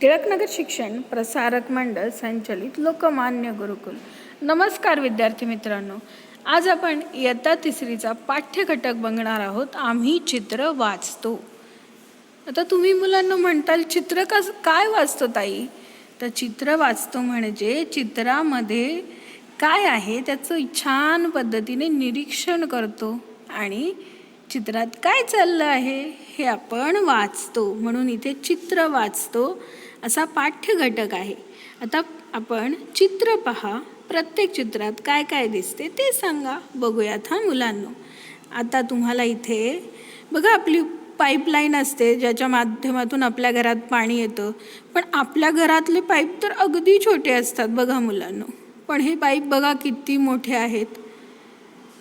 टिळकनगर शिक्षण प्रसारक मंडळ संचलित लोकमान्य गुरुकुल. नमस्कार विद्यार्थी मित्रांनो आज आपण इयत्ता तिसरीचा पाठ्यघटक बघणार आहोत. आम्ही चित्र वाचतो. आता तुम्ही मुलांना म्हणताल चित्र कस काय वाचतो ताई? तर चित्र वाचतो म्हणजे चित्रामध्ये काय आहे त्याचं छान पद्धतीने निरीक्षण करतो आणि चित्रात काय चाललं आहे हे आपण वाचतो. म्हणून इथे चित्र वाचतो असा पाठ्यघटक आहे. आता आपण चित्र पहा. प्रत्येक चित्रात काय काय दिसते ते सांगा. बघूयात हा मुलांनो. आता तुम्हाला इथे बघा आपली पाईपलाईन असते ज्याच्या माध्यमातून आपल्या घरात पाणी येतं. पण आपल्या घरातले पाईप तर अगदी छोटे असतात बघा मुलांनो. पण हे पाईप बघा किती मोठे आहेत.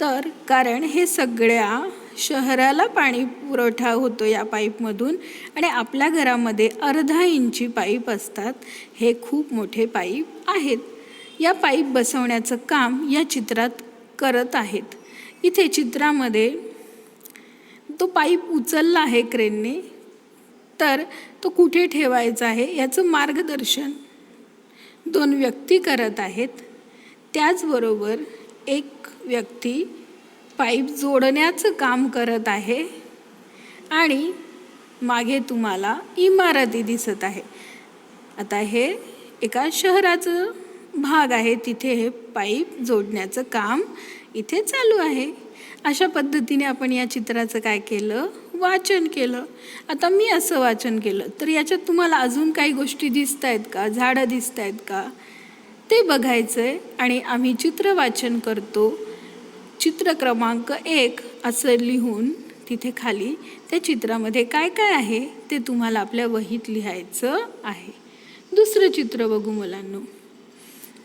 तर कारण हे सगळ्या शहराला पाणी पुरवठा होतो या पाईपमधून आणि आपल्या घरामध्ये अर्धा इंची पाईप असतात. हे खूप मोठे पाईप आहेत. या पाईप बसवण्याचं काम या चित्रात करत आहेत. इथे चित्रामध्ये तो पाईप उचलला आहे क्रेनने. तर तो कुठे ठेवायचा आहे याचं मार्गदर्शन दोन व्यक्ती करत आहेत. त्याचबरोबर एक व्यक्ती पाईप जोडण्याचं काम करत आहे आणि मागे तुम्हाला इमारती दिसत आहे. आता हे एका शहराचं भाग आहे. तिथे हे पाईप जोडण्याचं काम इथे चालू आहे. अशा पद्धतीने आपण या चित्राचं काय केलं? वाचन केलं. आता मी असं वाचन केलं. तर याच्यात तुम्हाला अजून काही गोष्टी दिसत आहेत का? झाडं दिसत आहेत का? ते बघायचं आहे आणि आम्ही चित्र वाचन करतो. चित्र क्रमांक एक असं लिहून तिथे खाली त्या चित्रामध्ये काय काय आहे ते तुम्हाला आपल्या वहीत लिहायचं आहे. दुसरं चित्र बघू मुलांनो.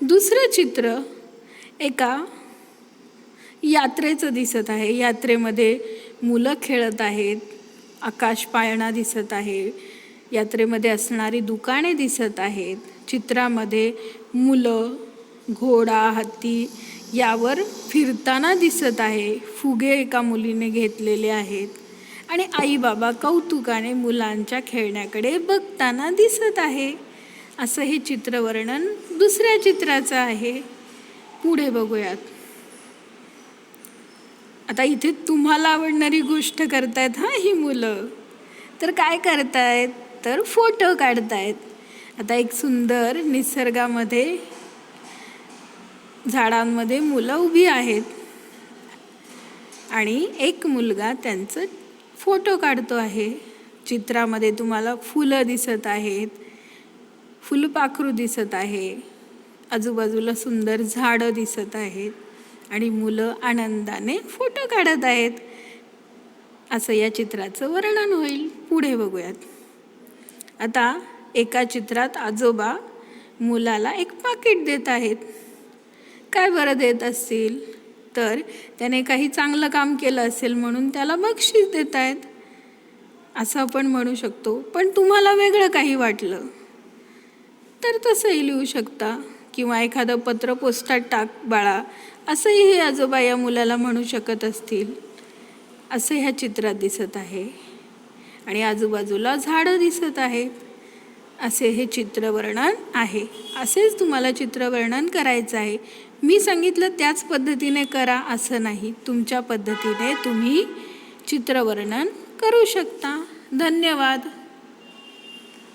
दुसरं चित्र एका यात्रेचं दिसत आहे. यात्रेमध्ये मुलं खेळत आहेत आकाश पाळणा दिसत आहे यात्रेमध्ये असणारी दुकाने दिसत आहेत. चित्रामध्ये मुलं घोडा हत्ती यावर फिरताना दिसत आहे. फुगे एका मुलीने घेतलेले आहेत. आणि आई बाबा कौतुकाने मुलांच्या खेळण्याकडे बघताना दिसत आहे. असं हे चित्रवर्णन दुसऱ्या चित्राचं आहे. पुढे बघूयात. आता इथे तुम्हाला आवडणारी गोष्ट करतायत हां ही मुलं. तर काय करतायत? तर फोटो काढतायत. आता एक सुंदर निसर्गामध्ये झाडांमध्ये मुलं उभी आहेत. आणि एक मुलगा त्यांचं फोटो काढतो आहे. चित्रामध्ये तुम्हाला फुलं दिसत आहेत. फुलपाखरू दिसत आहे. आजूबाजूला सुंदर झाडं दिसत आहेत. आणि मुलं आनंदाने फोटो काढत आहेत. असं या चित्राचं वर्णन होईल. पुढे बघूयात. आता एका चित्रात आजोबा मुलाला एक पाकिट देत आहेत. काय बरं देत असतील? तर त्याने काही चांगलं काम केलं असेल म्हणून त्याला बक्षीस देत आहेत. असं आपण म्हणू शकतो. पण तुम्हाला वेगळं काही वाटलं? तर तसंही लिहू शकता. किंवा एखादं पत्र पोस्टात टाक बाळा. असंही हे आजोबा या मुलाला म्हणू शकत असतील. असं ह्या चित्रात दिसत आहे. आणि आजूबाजूला झाडं दिसत आहेत. असे हे चित्रवर्णन आहे. असेच तुम्हाला चित्रवर्णन करायचं आहे. मी सांगितलं त्याच पद्धतीने करा असं नाही. तुमच्या पद्धतीने तुम्ही चित्रवर्णन करू शकता. धन्यवाद.